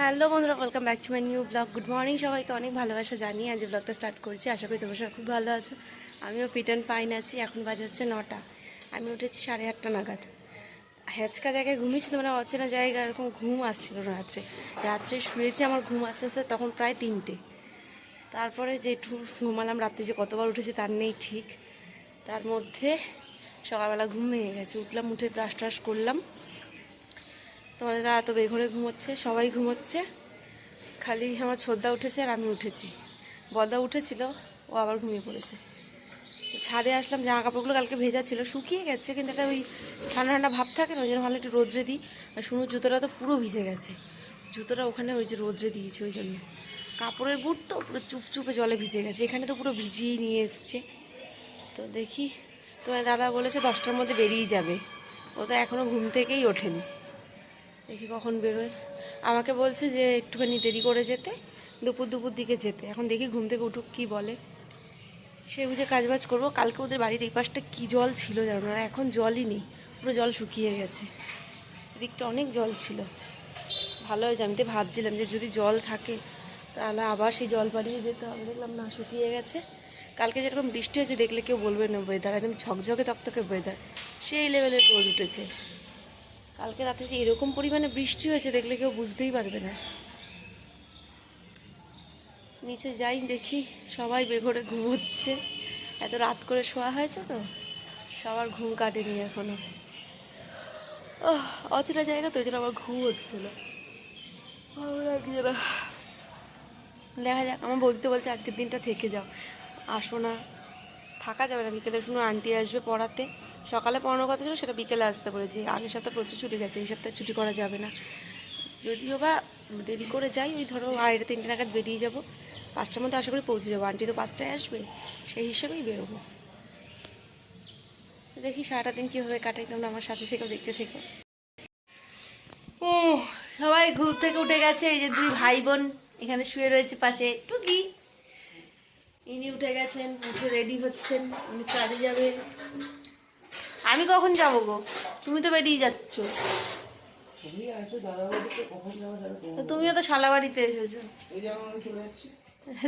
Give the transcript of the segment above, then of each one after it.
Hello বন্ধুরা welcome back to my new blog good morning সবাইকে, অনেক ভালোবাসা জানিয়ে আজ ব্লগটা স্টার্ট করছি। আশা করি তোমার সবাই খুব ভালো আছো। আমিও ফিট অ্যান্ড ফাইন আছি, এখন বাজে হচ্ছে নটা। আমি উঠেছি সাড়ে আটটা নাগাদ। হেঁচকা জায়গায় ঘুমিয়েছি তো মানে অচেনা জায়গায় এরকম ঘুম আসছিল রাত্রে। রাত্রে শুয়েছি, আমার ঘুম আস্তে আস্তে তখন প্রায় তিনটে। তারপরে যে একটু ঘুমালাম, রাত্রে যে কতবার উঠেছি তার নেই ঠিক। তার মধ্যে সকালবেলা ঘুম ভেঙে গেছে। উঠলাম, উঠে ব্রাশ ট্রাশ করলাম। তোমাদের দাদা তো বেঘরে ঘুমোচ্ছে, সবাই ঘুমোচ্ছে। খালি আমার ছোদ্দা উঠেছে আর আমি উঠেছি। বদা উঠেছিল, ও আবার ঘুমিয়ে পড়েছে। ছাদে আসলাম, জামা কাপড়গুলো কালকে ভেজা ছিল, শুকিয়ে গেছে, কিন্তু একটা ওই ঠান্ডা ঠান্ডা ভাব থাকে না, ওই জন্য ভালো একটু রোদ্রে দিই। আর শুনো জুতোটা তো পুরো ভিজে গেছে। জুতোটা ওখানে ওই যে রোদ্রে দিয়েছে, ওই জন্য। কাপড়ের বুট তো পুরো চুপচুপে জলে ভিজে গেছে, এখানে তো পুরো ভিজিয়ে নিয়ে এসছে। তো দেখি, তোমার দাদা বলেছে দশটার মধ্যে বেরিয়ে যাবে। ও তো এখনও ঘুম থেকেই ওঠেনি। দেখি কখন বেরোয়। আমাকে বলছে যে একটুখানি দেরি করে যেতে, দুপুর দুপুর দিকে যেতে। এখন দেখি ঘুম থেকে উঠুক কি বলে। সে বুঝে কাজবাজ করব। কালকে ওদের বাড়ির এই পাশটা কী জল ছিল জানো? না এখন জলই নেই। পুরো জল শুকিয়ে গেছে। এদিকটা অনেক জল ছিল। ভালো হয়েছে। আমি তো ভাবছিলাম যে যদি জল থাকে, তাহলে আবার সেই জল পাড়িয়ে যেতে হবে। দেখলাম না, শুকিয়ে গেছে। কালকে যেরকম বৃষ্টি হয়েছে, দেখলে কেউ বলবে না ওয়েদার একদম ঝকঝকে তকতকে ওয়েদার সেই লেভেলের রোদ উঠেছে। কালকে রাতে যে এরকম পরিমাণে বৃষ্টি হয়েছে দেখলে কেউ বুঝতেই পারবে না। নিচে যাই দেখি সবাই বেঘরে ঘুমোচ্ছে। এত রাত করে শোয়া হয়েছে তো সবার ঘুম কাটেনি এখনও। ওহ, অচেনা জায়গা তো ওই জন্য আমার ঘুম হচ্ছিল। দেখা যাক আমার বৌদি তো বলছে আজকের দিনটা থেকে যাও। আসো না থাকা যাবে না। বিকেলে শুনো আন্টি আসবে পড়াতে। সকালে পড়ানোর কথা ছিল, সেটা বিকেলে আসতে বলেছি। আগের সপ্তাহে প্রচুর ছুটি গেছে, এই সপ্তাহে ছুটি করা যাবে না। যদিও বা দেরি করে যাই, ওই ধরো আড়াইটা, তিনটে নাগাদ বেরিয়ে যাব। পাঁচটার মধ্যে আশা করি পৌঁছে যাব। আন্টি তো পাঁচটায় আসবে, সেই হিসেবেই বেরোবো। দেখি সারাটা দিন কীভাবে কাটাই, তোমরা আমার সাথে থেকেও দেখতে থেকো। ও সবাই ঘুম থেকে উঠে গেছে, এই যে দুই ভাই বোন এখানে শুয়ে রয়েছে পাশে। টুকি। ইনি উঠে গেছেন, উঠে রেডি হচ্ছেন, উনি কাজে যাবেন। আমি কখন যাব গো? তুমি তো বেরিয়ে যাচ্ছ। তো তুমিও তো শালা বাড়িতে এসেছ।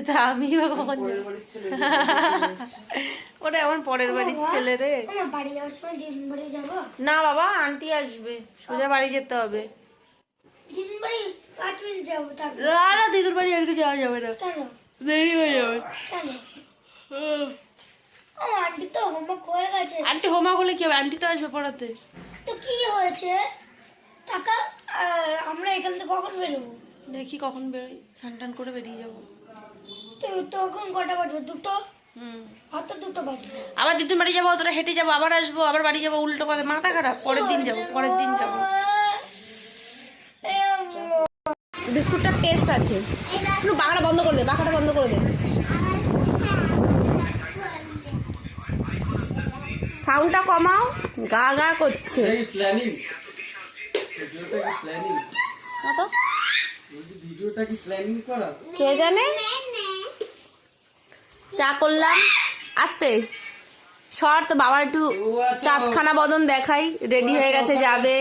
তা আমি বা কখন যাব? ওটা এমন পরের বাড়ির ছেলে রে। না বাড়ি যাওয়ার সময় দিদিন বাড়ি যাব? না বাবা আন্টি আসবে। সোজা বাড়ি যেতে হবে। দিদিন বাড়ি পাঁচ মিনিট না না দিদুর বাড়ি আজকে যাওয়া যাবে না। দেরি হয়ে যাবে। আন্টি তো হোমওয়ার্ক হয়ে গেছে। আন্টি হোমা হলে কি হবে? আন্টি তো আসবে পড়াতে। তো কি হয়েছে? টাকা আমরা এখান থেকে কখন বেরোবো? দেখি কখন বেরোই। স্নান টান করে বেরিয়ে যাব। তো তখন কটা বাজবে? দুটো? হুম। আর তো দুটো বাজবে। আবার দিদুর বাড়ি যাব তোরা হেঁটে যাব আবার আসব আবার বাড়ি যাব উল্টো কথা মাথা খারাপ। পরের দিন যাব পরের দিন যাব। বিস্কুটটার টেস্ট আছে। একটু বাঁকাটা বন্ধ করে দে বাঁকাটা বন্ধ করে দে। সাউন্ডটা কমাও গা গা করছে। কি কি কে জানে? চা করলাম। আসতে। সর তো বাবা একটু চাঁদখানা বদন দেখাই। রেডি হয়ে গেছে যাবে।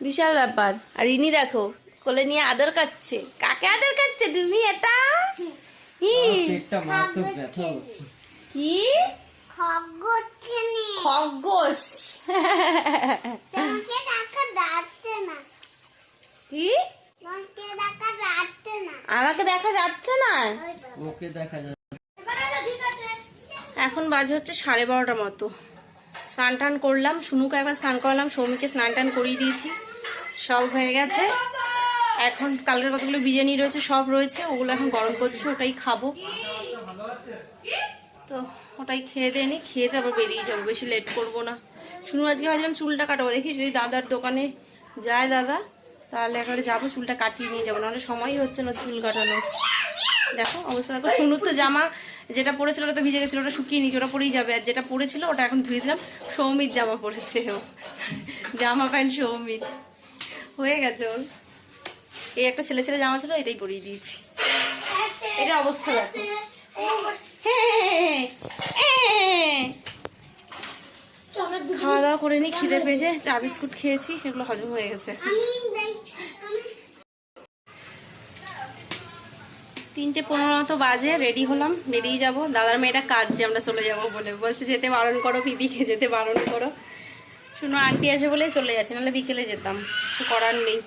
বিশাল ব্যাপার। আর ইনি দেখো কোলে নিয়ে আদর কাচ্ছে কাকে আদর কাচ্ছে তুমি? এটা? হি, পেটটা মারাত্মক ব্যথা হচ্ছে কি? খরগোশ কি আমাকে দেখা যাচ্ছে না? ওকে দেখা যায় এখন বাজে হচ্ছে সাড়ে বারোটা মতো। স্নান টান করলাম শুনুকে একবার স্নান করলাম সৌমিকে স্নান টান করিয়ে দিয়েছি। সব হয়ে গেছে। এখন কালকের কতগুলো বিরিয়ানি রয়েছে সব রয়েছে। ওগুলো এখন গরম করছে ওটাই খাব। তো ওটাই খেয়ে দিয়ে নি, খেয়ে দিয়ে আবার বেরিয়ে যাব। বেশি লেট করব না। শুনুন আজকে ভাবছিলাম চুলটা কাটাবো। দেখি যদি দাদার দোকানে যায় দাদা, তাহলে একেবারে যাব, চুলটা কাটিয়ে নিয়ে যাব। নাহলে সময়ই হচ্ছে না চুল কাটানোর। দেখো অবস্থা, দেখো শুনুর তো জামা যেটা পরেছিল ওটা তো ভিজে গেছিল, ওটা শুকিয়ে নিয়েছে, ওটা পরেই যাবে। আর যেটা পরেছিল, ওটা এখন ধুয়ে দিলাম। সৌমিত জামা পরেছে ও। জামা প্যান্ট সৌমিত। হয়ে গেছে ওর। এই একটা ছেলে ছেলে জামা ছিল, এটাই পরিয়ে দিয়েছি। এটা অবস্থা দেখো হ্যাঁ, হ্যাঁ। খাওয়া দাওয়া করে নি খিদে পেয়েছে চা বিস্কুট খেয়েছি, সেগুলো হজম হয়ে গেছে। তিনটে পনেরো মতো বাজে রেডি হলাম, বেরিয়ে যাব। দাদার মেয়েটা কাজছে আমরা চলে যাব বলে। বলছে, যেতে বারণ করো পিপিকে যেতে বারণ করো। শুনো আন্টি আসে বলেই চলে যাচ্ছে, নাহলে বিকেলে যেতাম। কিছু করার নেই।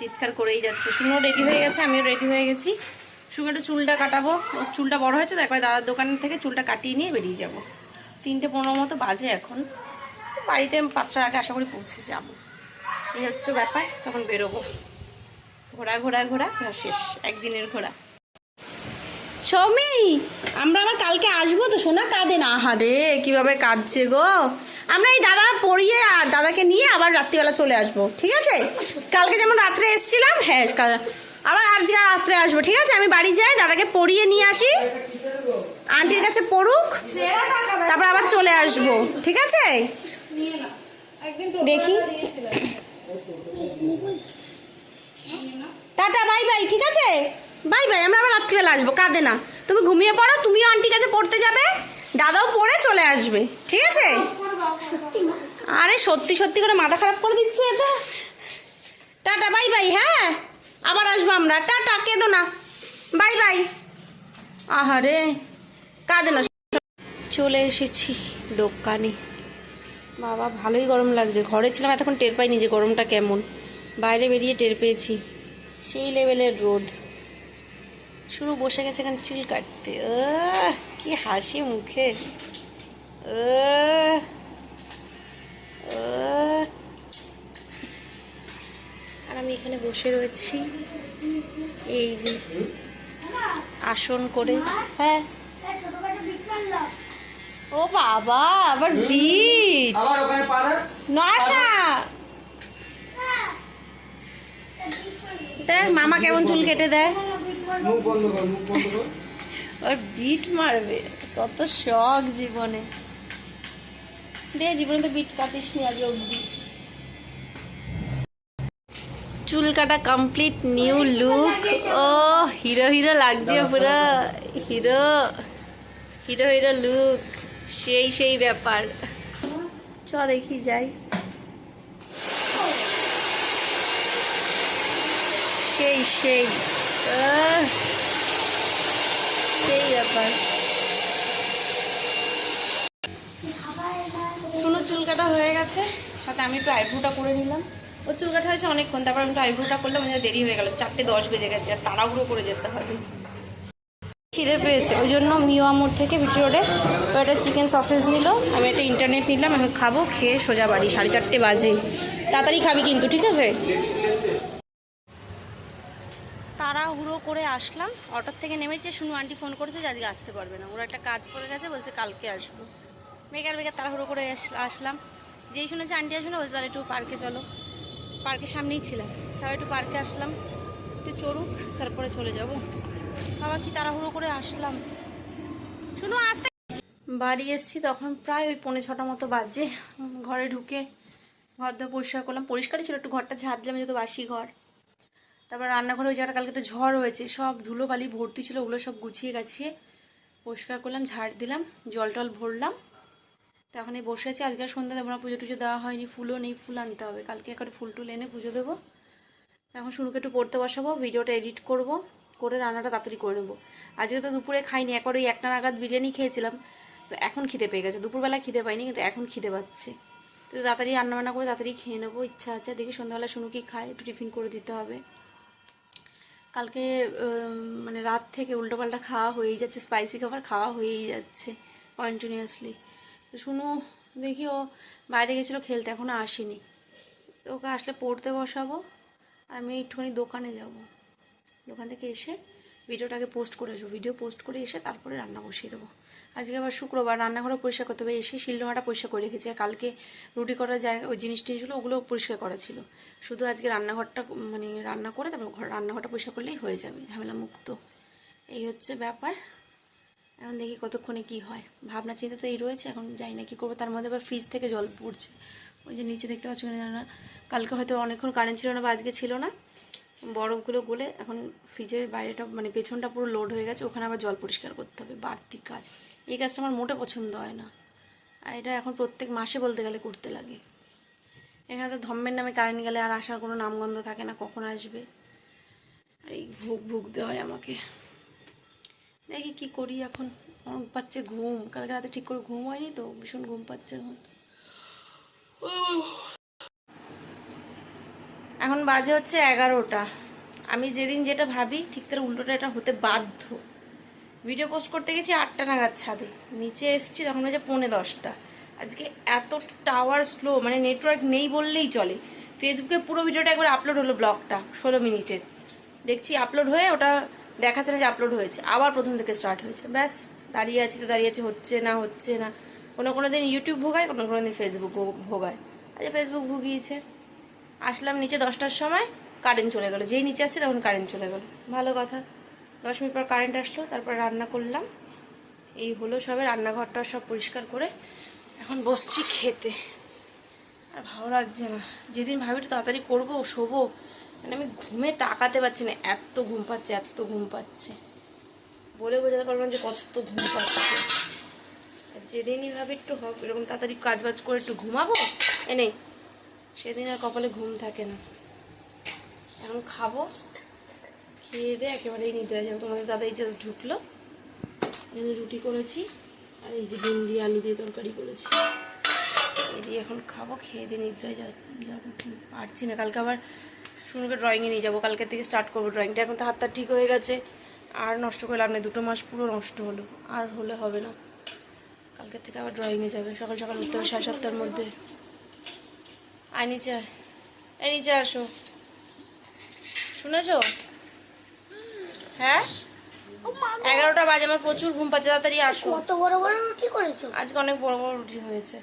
চিৎকার করেই যাচ্ছে। শুনো রেডি হয়ে গেছে, আমিও রেডি হয়ে গেছি। শুনো একটু চুলটা কাটাবো। ওর চুলটা বড় হয়েছে, তো একবার দাদার দোকান থেকে চুলটা কাটিয়ে নিয়ে বেরিয়ে যাব। তিনটে পনেরো মতো বাজে এখন। বাড়িতে পাঁচটার আগে আশা করি পৌঁছে যাব। এই হচ্ছে ব্যাপার, তখন বেরোবো। ঘোরা ঘোরা ঘোরা শেষ, একদিনের ঘোরা। সৌমি, আমরা আবার কালকে আসব তো, সোনা কাঁদে না? হারে কীভাবে কাঁদছে গো। আমরা এই দাদা পড়িয়ে আর দাদাকে নিয়ে আবার রাত্রিবেলা চলে আসব, ঠিক আছে? কালকে যেমন রাত্রে এসেছিলাম হ্যাঁ আবার আজকে রাত্রে আসব, ঠিক আছে? আমি বাড়ি যাই, দাদাকে পড়িয়ে নিয়ে আসি। আন্টির কাছে পড়ুক, তারপর আবার চলে আসব, ঠিক আছে? দেখি। টাটা বাই বাই ঠিক আছে? বাই বাই আমরা আবার রাত্রিবেলা আসব কাঁদে না। তুমি ঘুমিয়ে পড়ো তুমিও আন্টির কাছে পড়তে যাবে দাদাও পড়ে চলে আসবে ঠিক আছে? আরে সত্যি সত্যি করে মাথা খারাপ করে দিচ্ছে এটা। টাটা বাই বাই হ্যাঁ? আবার আসব আমরা। টাটা কেঁদো না। Bye bye. আহারে কাঁদে না। চলে এসেছি দোকানে। বাবা, ভালোই গরম লাগছে। ঘরে ছিলাম, এতক্ষণ টের পাইনি যে গরমটা কেমন। বাইরে বেরিয়ে টের পেয়েছি। সেই লেভেলের রোদ। শুরু বসে গেছে এখানে চুল কাটতে। কি হাসি মুখে। আর আমি এখানে বসে রয়েছি। এই যে আসন করে। হ্যাঁ ও বাবা আবার বিট আবার ওখানে পাড়া নড়াস না দেখ মামা কেমন চুল কেটে দেয়। মুখ বন্ধ কর মুখ বন্ধ কর। ওর বিট মারবে কত শখ জীবনে। দে জীবনে তো বিট কাটিস নি আজ অব্দি চুল কাটা কমপ্লিট নিউ লুক ও হিরো হিরো লাগছে পুরো। হিরো হিরো হিরো লুক সেই সেই ব্যাপার। চ দেখি যাই। সেই সেই। সেই ব্যাপার। শুনো চুল কাটা হয়ে গেছে। সাথে আমি একটু আইব্রোটা করে নিলাম। ও চুল কাটা হয়েছে অনেকক্ষণ তারপর আমি একটু আইব্রোটা করলাম মানে দেরি হয়ে গেল চারটে দশ বেজে গেছে আর তাড়াহুড়ো করে যেতে হবে। খিদে পেয়েছে। ওই জন্য মিও আমোর থেকে ভিটি রোডে ও একটা চিকেন সসেজ নিল। আমি একটা ইন্টারনেট নিলাম, এখন খাব, খেয়ে সোজা বাড়ি, সাড়ে চারটে বাজে। তাড়াতাড়ি খাবি কিন্তু, ঠিক আছে? তাড়াহুড়ো করে আসলাম। অটোর থেকে নেমেছে, শুনু আন্টি ফোন করেছে যে আজকে আসতে পারবে না। ওরা একটা কাজ করে গেছে, বলছে কালকে আসব। বেকার বেকার, তাড়াহুড়ো করে আস- আসলাম। যেই শুনেছে আন্টি আসবে না, বলছে তাহলে একটু পার্কে চলো। পার্কের সামনেই ছিলাম। তারপর একটু পার্কে আসলাম। একটু চড়ুক, তারপরে চলে যাব। বাবা, কি তাড়াহুড়ো করে আসলাম। শুনু আসতে বাড়ি এসেছি, তখন প্রায় ওই পৌনে ছটা মতো বাজে। ঘরে ঢুকে ঘর দর পরিষ্কার করলাম। পরিষ্কারই ছিল, একটু ঘরটা ঝাঁট দিলাম যেহেতু বাসি ঘর। তারপর রান্নাঘরে ওই জায়গাটা কালকে তো ঝড় হয়েছে, সব ধুলো বালি ভর্তি ছিল, ওগুলো সব গুছিয়ে গাছিয়ে পরিষ্কার করলাম, ঝাড় দিলাম, জল টল ভরলাম। তো এখন এই বসে আছি। আজকে সন্ধ্যা দেবো না পুজো টুজো দেওয়া হয়নি, ফুলও নেই, ফুল আনতে হবে। কালকে একবার ফুল টুল এনে পুজো দেবো। এখন শুরুকে একটু পড়তে বসাবো, ভিডিওটা এডিট করব। করে রান্নাটা তাড়াতাড়ি করে নেব। আজকে তো দুপুরে খাইনি একবার ওই একটা নাগাদ বিরিয়ানি খেয়েছিলাম, তো এখন খিদে পেয়ে গেছে। দুপুরবেলা খিদে পাইনি, কিন্তু এখন খিদে পাচ্ছে। তো তাড়াতাড়ি রান্নাবান্না করে তাড়াতাড়ি খেয়ে নেব, ইচ্ছা আছে। দেখি সন্ধ্যাবেলা শুনু কি খায়, একটু টিফিন করে দিতে হবে। কালকে মানে রাত থেকে উল্টোপাল্টা খাওয়া হয়েই যাচ্ছে, স্পাইসি খাবার খাওয়া হয়েই যাচ্ছে কন্টিনিউয়াসলি তো শুনো, দেখি ও বাইরে গেছিল খেলতে এখনও আসেনি। তো ওকে আসলে পড়তে বসাবো আমি একটুখানি দোকানে যাব। দোকান থেকে এসে ভিডিওটাকে পোস্ট করে আসব। ভিডিও পোস্ট করে এসে তারপরে রান্না বসিয়ে দেবো। আজকে আবার শুক্রবার, রান্নাঘরও পরিষ্কার করতে হবে। এসে শিলনোড়াটা পরিষ্কার করে রেখেছি। আর কালকে রুটি করার জায়গা, ওই জিনিস টিনিসগুলো ওগুলো পরিষ্কার করা ছিল। শুধু আজকে রান্নাঘরটা মানে রান্না করে তারপর ঘর, রান্নাঘরটা পরিষ্কার করলেই হয়ে যাবে ঝামেলা মুক্ত এই হচ্ছে ব্যাপার। এখন দেখি কতক্ষণে কি হয়। ভাবনা চিন্তা তো এই রয়েছে, এখন জানি না কী করব। তার মধ্যে আবার ফ্রিজ থেকে জল পড়ছে। ওই যে নিচে দেখতে পাচ্ছ না। কালকে হয়তো অনেকক্ষণ কারেন্ট ছিল না বা আজকে ছিল না। বরফগুলো গলে এখন ফ্রিজের বাইরেটা মানে পেছনটা পুরো লোড হয়ে গেছে, ওখানে আবার জল পরিষ্কার করতে হবে, বাড়তি কাজ। এই কাজটা আমার মোটে পছন্দ হয় না। আর এটা এখন প্রত্যেক মাসে বলতে গেলে করতে লাগে। এখানে তো ধম্মের নামে কারেন্ট গেলে আর আসার কোনো নামগন্ধ থাকে না, কখন আসবে? আর এই ভুগ ভুগ দেওয়া হয় আমাকে। দেখি কি করি এখন। পাচ্ছে ঘুম। কালকে রাতে ঠিক করে ঘুম হয়নি তো, ভীষণ ঘুম পাচ্ছে এখন। এখন বাজে হচ্ছে এগারোটা। আমি যেদিন যেটা ভাবি, ঠিক তার উল্টোটা এটা হতে বাধ্য। ভিডিও পোস্ট করতে গেছি আটটা নাগাদ ছাদে। নিচে এসছি তখন হচ্ছে পৌনে দশটা। আজকে এত টাওয়ার স্লো মানে নেটওয়ার্ক নেই বললেই চলে। ফেসবুকে পুরো ভিডিওটা একবার আপলোড হলো ব্লগটা, ষোলো মিনিটের। দেখছি আপলোড হয়ে ওটা দেখাচ্ছে না যে আপলোড হয়েছে। আবার প্রথম থেকে স্টার্ট হয়েছে। ব্যাস, দাঁড়িয়ে আছি তো দাঁড়িয়ে আছি, হচ্ছে না হচ্ছে না। কোনো কোনো দিন ইউটিউব ভোগায়, কোনো কোনো দিন ফেসবুক ভোগায়। আচ্ছা ফেসবুক ভুগিয়েছে। আসলাম নিচে দশটার সময় কারেন্ট চলে গেলো। যেই নিচে আসছে তখন কারেন্ট চলে গেলো। ভালো কথা। দশ মিনিট পর কারেন্ট আসলো, তারপর রান্না করলাম। এই হলো সবে রান্নাঘরটা সব পরিষ্কার করে। এখন বসছি খেতে। আর ভালো লাগছে না। যেদিন ভাবি একটু তাড়াতাড়ি করব, শোবো মানে আমি ঘুমে তাকাতে পারছি না। এত ঘুম পাচ্ছে, এত ঘুম পাচ্ছে। বলে বোঝাতে পারব না যে কত ঘুম পাচ্ছে। যেদিনই ভাবি একটু হবে এরকম তাড়াতাড়ি কাজ বাজ করে একটু ঘুমাবো, এ নেই। সেদিন আর কপালে ঘুম থাকে না। এখন খাব, খেয়ে দিয়ে একেবারেই নিদ্রা যাব। তোমাদের দাদাই জাস্ট ঢুকলো। এখানে রুটি করেছি, আর এই যে ডিম দিয়ে আলু দিয়ে তরকারি করেছি। এই দিয়ে এখন খাব, খেয়ে দিয়ে নিদ্রায় যাব। পারছি না, কালকে আবার শুনুকে ড্রয়িংয়ে নিয়ে যাব। কালকের থেকে স্টার্ট করব ড্রয়িংটা এখন তো হাতটা ঠিক হয়ে গেছে। আর নষ্ট করে লাভ নেই দুটো মাস পুরো নষ্ট হলো। আর হলে হবে না। কালকের থেকে আবার ড্রয়িংয়ে যাবে। সকাল সকাল উঠতে হবে সাড়ে সাতটার মধ্যে। আয় নিচে। এই নিচে আসো। শুনেছো? হ্যাঁ? এগারোটা বাজে আমার প্রচুর ঘুম পাচ্ছে তাড়াতাড়ি আসো। কত বড় বড় রুটি করেছ? আজকে অনেক বড় বড় রুটি হয়েছে।